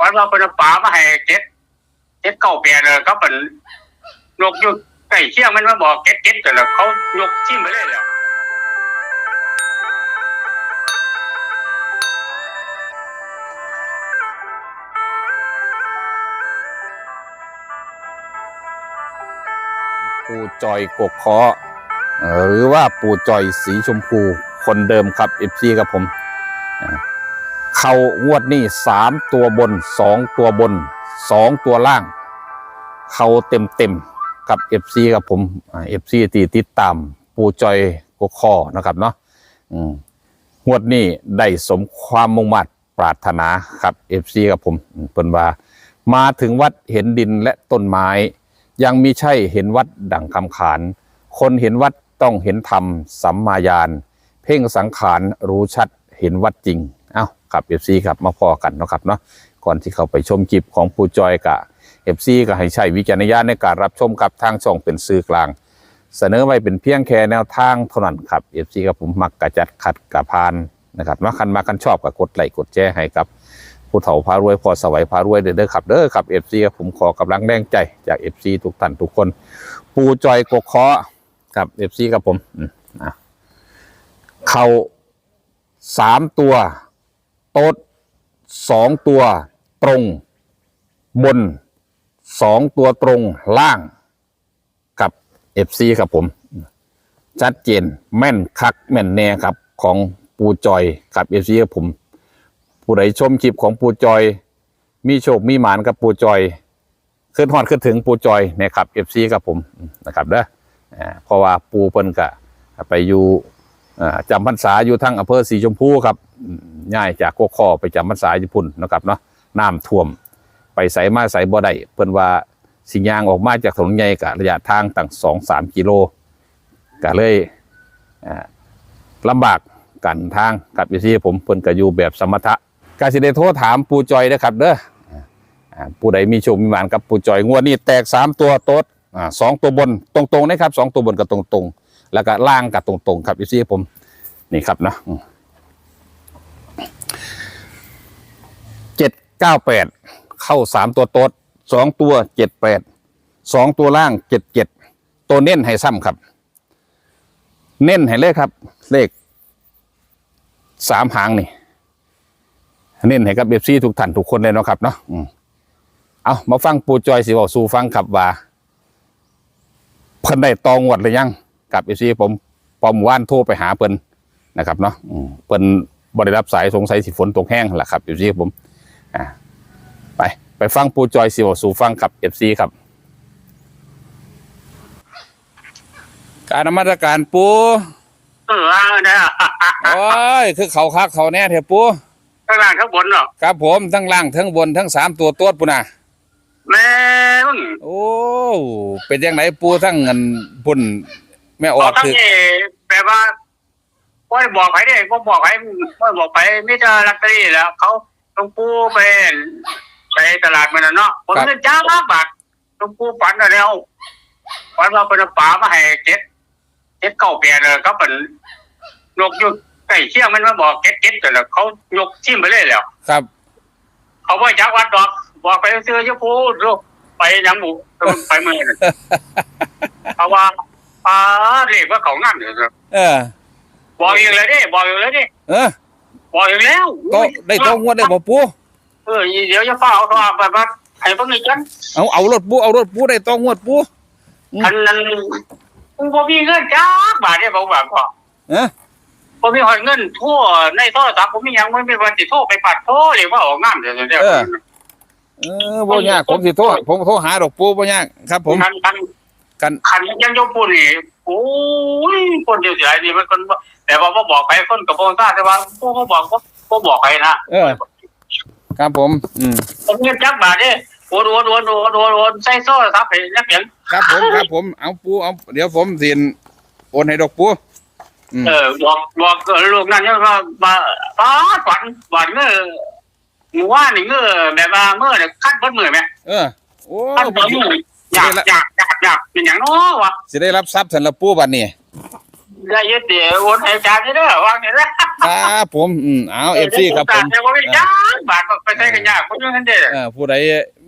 วันเราเป็นป่ามาให้เจ็ดเจ็ดเก้าแปดเลยเขาเป็นนกยุกใกล้เชี่ยมันมาบอกเจ็ดเจ็ดแต่ละเขายกชิมไปเลยแล้วปู่จอยกกเคาะเอ่อหรือว่าปู่จอยสีชมพูคนเดิมครับเอฟซีกับผม เขางวดนี่สามตัวบนสองตัวบนสองตัวล่าง เขาเต็มเต็มกับเอฟซีกับผมเอฟซีตีติดตาม ปูจอยกคอนะครับเนาะงวดนี้ได้สมความมุ่งมั่นปรารถนาครับเอฟซีกับผมเพิ่นว่า มาถึงวัดเห็นดินและต้นไม้ ยังมิใช่เห็นวัดดั่งคำขานคนเห็นวัดต้องเห็นธรรมสัมมาญาณเพ่งสังขารรู้ชัดเห็นวัดจริง เอ้าครับเอฟซีครับมาพอกันเนาะครับเนาะก่อนที่เขาไปชมคลิปของปูจอยกะเอฟซีก็ให้ใช้วิจารณญาณในการรับชมกับทางช่องเป็นสื่อกลาง เสนอไว้เป็นเพียงแค่แนวทางเท่านั้นครับเอฟซีกับผมมักกระจัดขัดกระพานนะครับมาคันมาคันชอบกับกดไลค์กดแชร์ให้กับผู้เฒ่าพารวยพอสวัยพารวยเด้อเด้อครับเด้อครับเอฟซีผมขอกำลังแรงใจจากเอฟซีทุกท่านทุกคน ปูจอยกกคาะครับเอฟซีครับผมอืมนะเขาสามตัว โต๊ดสองตัวตรง บนสองตัวตรงล่างกับเอฟซีครับผม ชัดเจนแม่นคักแม่นแน่ครับของปูจอยกับเอฟซีครับผม ผู้ใดชมคลิปของปูจอย มีโชคมีหมานกับปูจอยขึ้นฮอดขึ้นถึงปูจอยนะครับเอฟซีกับผมนะครับเด้อเพราะว่าปูเพิ่นกะไปอยู่ จำพรรษาอยู่ทั้งอำเภอสีชมพูครับอืมย้ายจากโกคอไปจำพรรษาญี่ปุ่นนะครับเนาะน้ำท่วม ไปใส่มาใส่บ่ได้เพิ่นว่าสิยางออกมาจากถนนใหญ่กะระยะทางตั้งสองสามกิโลก็เลยอ่าลำบากกันทางกับอยู่ที่ผมเพิ่นก็อยู่แบบสมถะกาสิได้โทรถามปูจอยนะครับเด้ออ่าผู้ใดมีโชคมีหมานกับปูจอยงวดนี้แตกสามตัวโต๊ดสองตัวบนตรงๆนะครับสองตัวบนกับตรงๆ แล้วก็ล่างกับตรงๆครับอีซี่ผมนี่ครับนะเจ็ดเก้าแปดเข้าสามตัวโต๊ดสองตัวเจ็ดแปดสองตัวล่างเจ็ดเจ็ดตัวเน้นให้ซ้ำครับ เน้นให้เลยครับ เลขสามหางนี่เน้นให้กับเอฟซีทุกท่านทุกคนเลยเนาะครับเนาะเอามาฟังปูจอยสิบอกสู่ฟังครับว่าเพิ่นได้ตองวดหรือยัง กับอีซีผมปอมว่านโทรไปหาเพิ่นนะครับเนาะอืมเพิ่นบริรับสายสงสัยสิฝนตกแห้งแหละครับอีซีผมอ่าไปไปฟังปูจอยสิบอกสู่ฟังกับเอฟซีครับ การนมัสการปูเออเนี่ยโอ้ยคือเขาคักเขาแน่เถอะปูข้างล่างข้างบนเนาะครับผมทั้งล่างทั้งบนทั้งสามตัวตัวปุ่นน่ะแม่มึงโอ้เป็นยังไงปูทั้งเงินปุ่น แม่อบอกอกทั้งคือนี้แปลว่าว่าบอกใครได้ก็บอกใครว่าบอกไปไม่เจอลอตเตอรี่แล้ว เขาต้องปูไปไปตลาดมันน่ะเนาะผมเงินจ้ามากบาทต้องปูฝันอะไรเอาฝันเราเป็นป่ามาให้เจ็ดเจ็ดเก้าแปดเลยเขาเป็นนกอยุกใกล้เชี่ยงมันมาบอกเจ็ดเจ็ดแต่ละเขายกชิมไปเลยแล้วครับ เขาบอกจากวัดดอก บอกไปซื้อเจ้าพูลูกไปยังหมู่ไปเมืองนั่นเพราะว่า อ่าเรียกว่าเขางั้นเถอะเออ บอกอีกเลยดิบอกอีกเลยดิเออบอกอีกแล้วโตได้โตงวดได้บ่ปูเออเดี๋ยวจะเฝ้าเอาโทรศัพท์ไปว่าให้พวกนี้กันเอาเอารถปูเอารถปูได้โตงวดปูอันนั้นกูบ่มีเงินจ้าบาทเนี่ยบอกแบบว่าเออบ่มีหอยเงินทั่วในโทรศัพท์ผมมีหยังไม่มีวันติโทรไปปัดโทรหรือว่าออกงามเดี๋ยวเดี๋ยวเออบ่ยากผมสิโทรผมโทรหาดอกปูบ่ยากครับ ผมคันคัน กันคันยังยกปุ่นนี่โอ้ยคนเดียวเสียนี่มันคนบ่แต่ว่าบ่บอกใครคนกับบ่ทราบแต่ว่าผู้เขาบอกบ่บ่บอกใครนะเออ ครับผม อืมผมเงินจักบาทเด้โอนโอนโอนโอนโอนโอนใส่โซ่ครับให้นักเขียนครับผมครับผมเอาปูเอาเดี๋ยวผมสิโอนให้ดอกปูอืมเออบอกบอกเออลูกนั่นเนี่ยว่ามาฟ้าฝันฝันเมื่อหมู่ว่านี่เมื่อแบบว่าเมื่อเนี่ยคัดเบิดมือไหมเออโอ้คัดเบิดมือ อยากอยากอยากอยากเป็นอย่างน้อวะสิได้รับทรัพย์สันละปูบัดนี้แได้ยึดเดี๋ยวโอนให้อาจารย์นี่เด้อวางนี่นะครับผมอืมเอาเอฟซีครับผมเดี๋ยวบ่มีจ้างบาทก็ไปใช้กันยากคนอยังนั้นเด้อเอ่อผู้ใด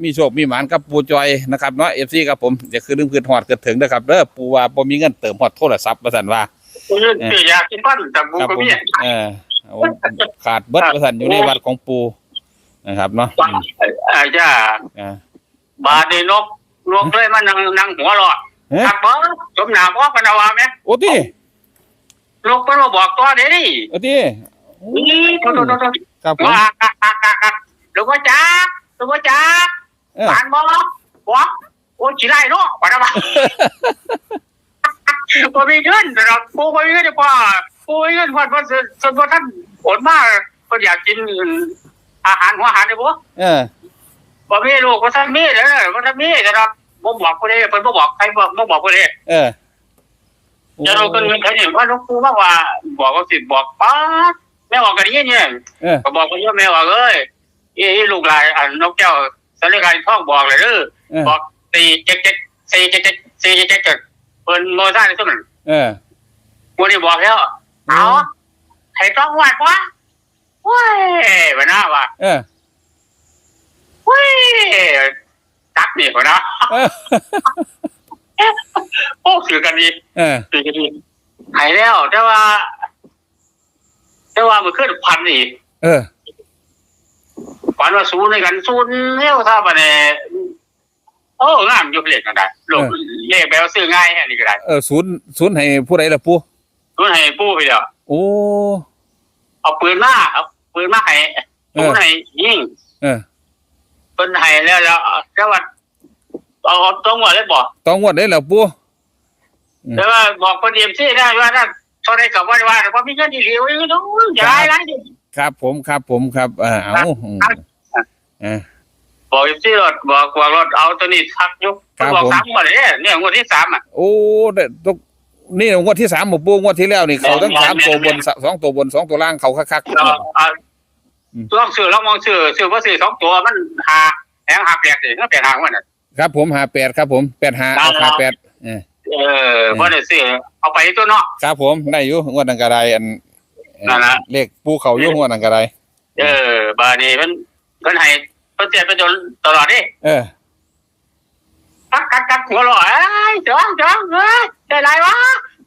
มีโชคมีหมานกับปูจอยนะครับเนาะเอฟซีครับผมอย่าคือลืมคืนหอดเกิดถึงนะครับเด้อปูว่าบ่มีเงินเติมหอดโทรศัพท์ว่าซั่นว่าคนอื่นสิอยากกินปั้นแต่กูครับก็ผมมีเออเอาขาดเบิดว่าซั่นอยู่ในวัดของปูนะครับเนาะฟังอืมอาจ้าอ่าบาทนี่นก นกเลยมันนั่งนั่งหัวเรอเฮ้ยทักเบิ่งสมหนาบ่กันเอาว่าแม่โอ้ตินกเพิ่นมาบอกตัวเด้นี่โอ้ติโอ้นี่โตๆๆครับผมว่ากักกักกักกักหรือว่าจ้าหรือว่าจ้าเออปานบ่บ่โอ้สิไล่เนาะว่าว่าบ่มีเงินดอกกูบ่มีเงินพ่อกูมีเงินพ่อบ่สสบ่ทันโอนมาเพิ่นอยากกินอาหารหัวอาหารได้บ่ เออบ่มีลูกบ่ทันมีเด้อบ่ทันมีแต่ดอก บ่บอกผู้ใดเพิ่นบ่บอกใครบ่บ่บอกผู้ใดเออจะรู้กันเห็นว่าหลูกปู่บอกว่า บอกว่าสิบอกป๊าดแม่บอกกันอย่างนี้เนี่ยเออก็บอกว่าเยอะแม่บอกเอ้ยอีอีลูกหลานอันนกแก้วสันนิการท่องบอกเลยเด้อเออบอกสี่เจ็ดเจ็ดสี่เจ็ดเจ็ดสี่เจ็ดเจ็ดเจ็ดเพิ่นโมซ่าในสมัยเออกูนี่บอกแล้วเอาให้ต้องวัดวะเว้ยวันหน้าว่ะเออเว้ย ตักนี่วันนะเออโอ้คือกันดีเออคือกันดีหายแล้ว แต่ว่า แต่ว่ามันขึ้นพันอีกเออฝันว่าศูนย์ในกันศูนย์เร็วท่าบันเนี่ยโอ้งามอยุบเล็กกันได้ลงเลขแบบว่าซื้อง่ายอันนี้ก็ได้เออศูนย์ศูนย์ให้ผู้ใดล่ะปูศูนย์ให้ปู่ไปเดียวโอ้เอาปืนมาเอาปืนมาให้เอศูอนย์ให้ยิงเออ ปืนให้แล้วแล้วแต่ว่าเอาเอาตรงว่าเลยบอกต้องงวดได้แล้วปูอืมแต่ว่าบอกคนเดียมซี่ได้ว่าถ้าเท่าไรกับว่าว่าว่ามีเงินดีเหลียวอยู่นู้นอย่าได้ไรดิครับ ผมครับ ผมครับเออเอาอืมเออบอกเดียมซี่รถบอกบอกรถเอาตัวนี้ทักยุกครับบอกผมสามงวดเลยเนี่ยงวดที่สามอะโอ้ได้ตกนี่งวดที่สามหมดปูงวดที่แล้วนี่เขาทั้งแม่นสามตัวบนแม่นสองตัวบนสองตัวล่างเขาคักเราเอาอืม ลองซื้อลองมองซื้อซื้อว่าซื้อสองตัวมันหาแหงหาแปดเลยก็แปดหางมันน่ะๆครับผมหาแปดครับผมแปดหาได้หาแปดเออเออว่าได้ซื้อเอาไปตัวเนาะครับผมได้อยู่งวดนังกระไดอันเอ่อนั่นล่ะเลขปูเขาอยู่งวดนังกระไดเออบาดนี้มันมันให้เพิ่นเสียประโยชน์ตลอดดิเออกักกักกักหัวเราะเอ้ยจ้องจ้องเอ้ยได้ไรวะ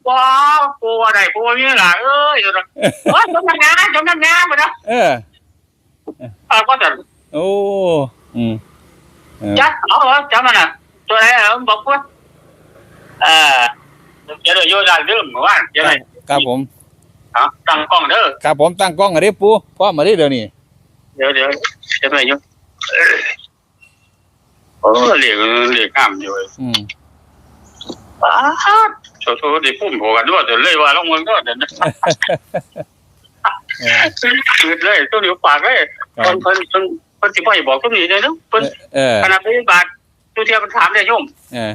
ว้าวปูอะไรปูมีหล่ะเอ้ยเดี๋ยวนะโอ้ยจมน้ำงานจมน้ำงานหมดนะเออเออก็จะโอ้อืมเออจัดเอาเหรอจำมันน่ะตัวไหนเหรอบอกว่าเออเดี๋ยวเดี๋ยวโยนเรื่องเมื่อวานเดี๋ยวไหนครับผมฮะตั้งกล้องเด้อครับผมตั้งกล้องอะเด้ปูพร้อมมาดิเดี๋ยวนี้เดี๋ยวเดี๋ยวจะไปอยู่โอ้เหลียกเหลียกข้ามอยู่อืมป้าดโชว์โชว์ดิพุ่มหัวกันด้วยเดี๋ยวเลยว่าลงเมืองด้วยเดี๋ยวนะเออคืดเลยตัวนี้ปากเลยครั เพิ่บนเพิ่นเพิ่นเพิ่นสิบ่ให้บอกตัวนี้เลยเนาะเพิ่นเออขนาดไปบาทตัวเทียบมันถามได้โยมเออ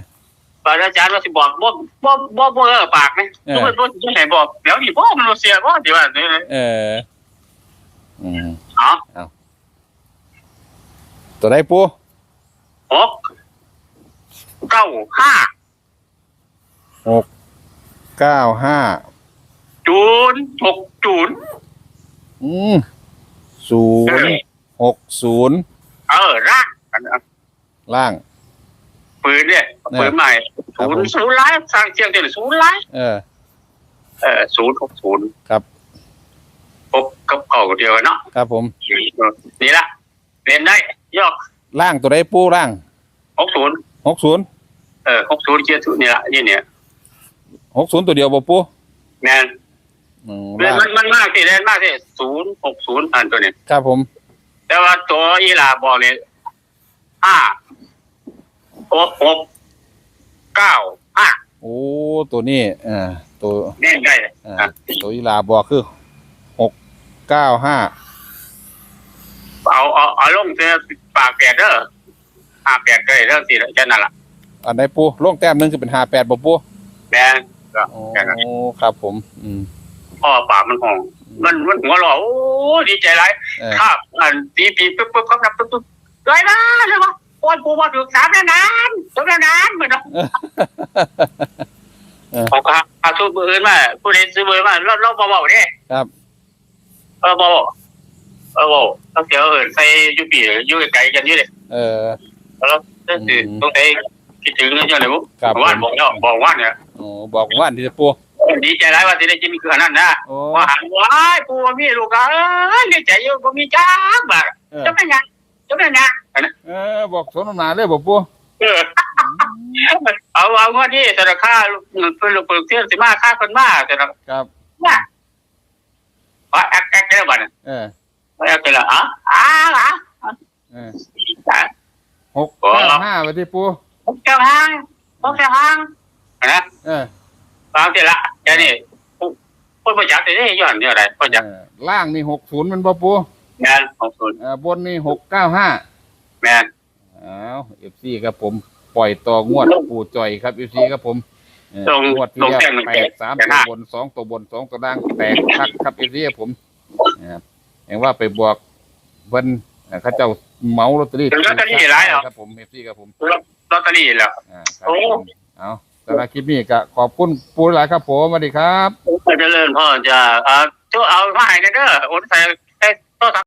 บาทอาจารย์ว่าสิบอกบ่บ่บ่บ่เออปากนะเออตัวเพิ่นบ่สิให้บอกเดี๋ยวนี่บ่มันบ่เสียบ่สิว่าเนี่ยเอออืมอ๋อตัวไหนปูหกเก้าห้าเก้าห้าจูนหกจูนอืม ศูเอนย์อหกศูนย์เออร่างอันนั้นล่าง ปืนเนี่ยปืนใหม่ครับศูนผมย์ศูนย์ไลฟ์สร้างเชียงเด่นศูนย์ไลฟ์เออ เออศูนย์หกศูนย์ครับพบกับเก่าเดียวกันเนาะครับผม นี่ละเรียนได้ยอกล่างตัวไหนปูล่างหกศูนย์หกศูนย์เออหกศูนย์เจ็ดศูนย์นี่ละนี่เนี่ยหกศูนย์ตัวเดียวบ่ปูแมน อืมเรียนล่างมันมันมากที่เรียนมากที่ศูนย์หกศูนย์อันตัวเนี้ครับผมแต่ว่าตัวอีหลาบอกเลยห้าหกหกเก้าห้าโอ้ตัวนี้เอ่าตัวเน่นได้เอ่อตัวอีลาบอกคือหกเก้าห้าเอาเอาเอาลงเสียปากแปดเด้อห้าแปดก็ได้เรื่องสี่แค่นั้นล่ะอันไหนปูลงแต้มหนึงคือเป็นห้าแปดบ่ปูแมนก็โอ้แค่นั้นครับผม อืม พ่อปากมันห้อง มันมันหัวเราะโอ้ดีใจไรเออครับอันตีปีปุ๊บปุ๊บครับนับปุ๊บปุ๊บเลยนะเลยว่าโอ้ยปูมาถึงสามแล้วนานสามแล้วนานเหมือนเนาะเออเขาก็อาทุบผู้อื่นมาผู้ใดซื้อเบอร์มาเราเราบ่เว้าเด้ครับเออบ่เว้าเออบ่เว้าต้องเสียเอิ้นใส่อยู่ปีอยู่ไกลๆกันอยู่เด้เออแล้วต้องสิอืมต้องใส่คิดถึงเรื่องจังได๋บ่ครับว่านบอกเนาะบอกว่านเนี่ยโอ้บอกว่านที่จะปู ดีใจหลายว่าสิได้กินคืออันนั้นนะโอ้ว่าหันว้ายปู่บ่มีลูกอะเอ้ยดีใจอยู่บ่มีจักบาทเออ จะเป็นหยังจะเป็นหยังอันนั้นเออบอกสนทนาเลยบอกปูเออเอาเอางวดนี้แต่ละค่าลูกเพิ่นลูกเพิ่นเที่ยวสิมาค่าคนมาแต่ละครับ ว่าว่าแอ๊กแอ๊กได้บ่เนี่ยเออว่าแอ๊กเป็นละอ๋ออ้าอะเอออะหกเก้าห้าไปที่ปูผมเจ้าห้างผมเจ้าห้างนะเออ ฟังเสร็จละแค่นี้ผู้ผู้ประจักษ์ได้ย้อนเนี่ยอะไรประจักษ์เออล่างนี่หกศูนย์มันบ่ปูงานของศูนย์เออบนนี่หกเก้าห้าแมนอ้าวเอฟซีครับผม ปล่อยต่องวดปูจ่อยครับเอฟซีครับผมเออลงงวดที่ลงแล้วแจ้งหนึ่งแตแปกดสามแปดตัวห้าบนสองตัวบนสองตัวล่างแตกคักครับเอฟซีครับผมนะครับเห็นว่าไปบวกเพิ่นเอ่อเขาเจ้าเหมาลอตเตอรี่ลอตเตอรี่หลายเหรอครับผมเอฟซีครับผมลอตเตอรี่แล้วอ่าครับผมเอา สำหรับคลิปนี้ก็ขอบคุณปูหลายครับผมสวัสดีครับเจริญพ่อจะเอาเอาไม้กันเด้อโอนใส่ใส่โทรศัพท์